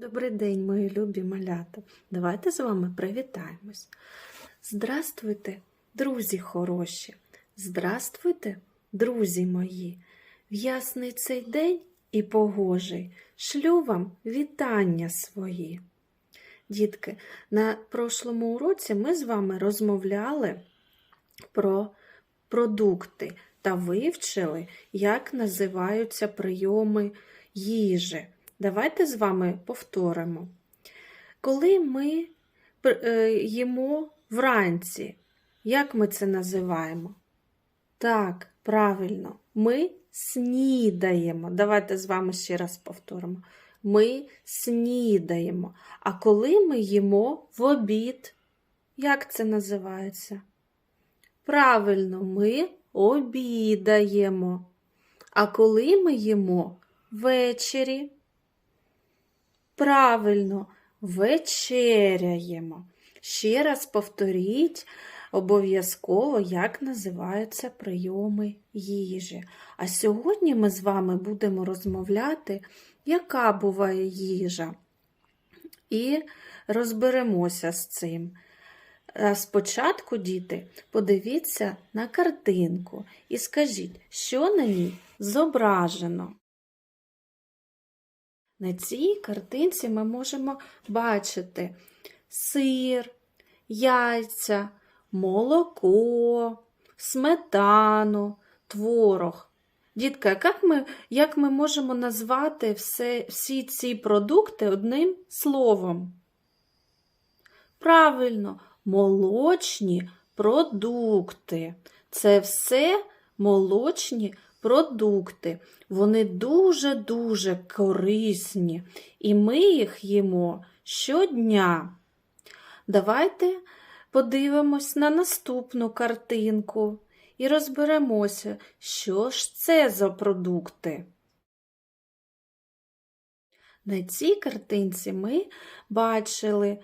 Добрий день, мої любі малята. Давайте з вами привітаємось. Здравствуйте, друзі хороші! Здравствуйте, друзі мої! В ясний цей день і погожий шлю вам вітання свої. Дітки, на прошлому уроці ми з вами розмовляли про продукти та вивчили, як називаються прийоми їжі. Давайте з вами повторимо. Коли ми е, їмо вранці, як ми це називаємо? Так, правильно, ми снідаємо. Давайте з вами ще раз повторимо. Ми снідаємо. А коли ми їмо в обід, як це називається? Правильно, ми обідаємо. А коли ми їмо ввечері? Правильно, вечеряємо. Ще раз повторіть обов'язково, як називаються прийоми їжі. А сьогодні ми з вами будемо розмовляти, яка буває їжа. І розберемося з цим. А спочатку, діти, подивіться на картинку і скажіть, що на ній зображено. На цій картинці ми можемо бачити сир, яйця, молоко, сметану, творог. Дітка, як ми, як ми можемо назвати все, всі ці продукти одним словом? Правильно, молочні продукти. Це все молочні продукти. Вони дуже-дуже корисні, і ми їх їмо щодня. Давайте подивимось на наступну картинку і розберемося, що ж це за продукти. На цій картинці ми бачили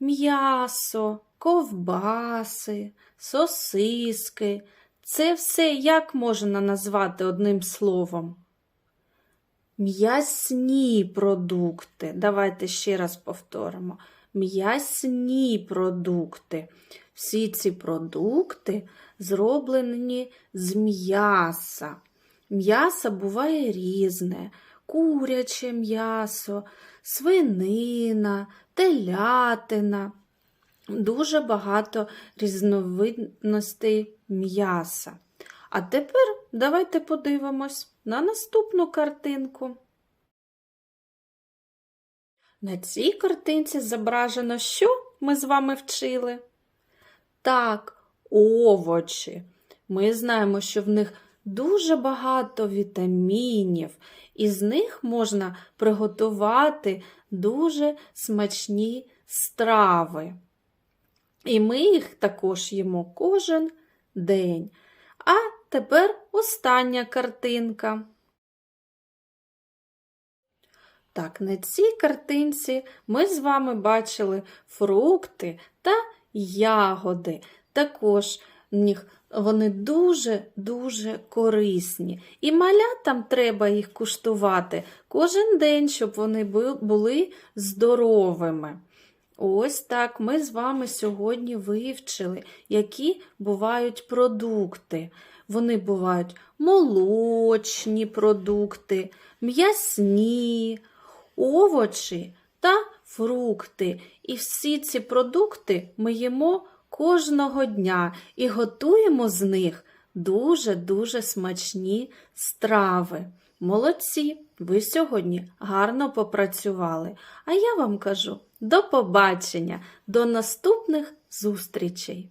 м'ясо, ковбаси, сосиски. Це все як можна назвати одним словом? М'ясні продукти. Давайте ще раз повторимо. М'ясні продукти. Всі ці продукти зроблені з м'яса. М'ясо буває різне: куряче м'ясо, свинина, телятина. Дуже багато різновидностей м'яса. А тепер давайте подивимось на наступну картинку. На цій картинці зображено, що ми з вами вчили? Так, овочі. Ми знаємо, що в них дуже багато вітамінів, і з них можна приготувати дуже смачні страви. І ми їх також їмо кожен день. А тепер остання картинка. Так, на цій картинці ми з вами бачили фрукти та ягоди. Також вони дуже-дуже корисні. І малятам треба їх куштувати кожен день, щоб вони були здоровими. Ось так ми з вами сьогодні вивчили, які бувають продукти. Вони бувають молочні продукти, м'ясні, овочі та фрукти. І всі ці продукти ми їмо кожного дня і готуємо з них дуже-дуже смачні страви. Молодці! Ви сьогодні гарно попрацювали. А я вам кажу до побачення, до наступних зустрічей!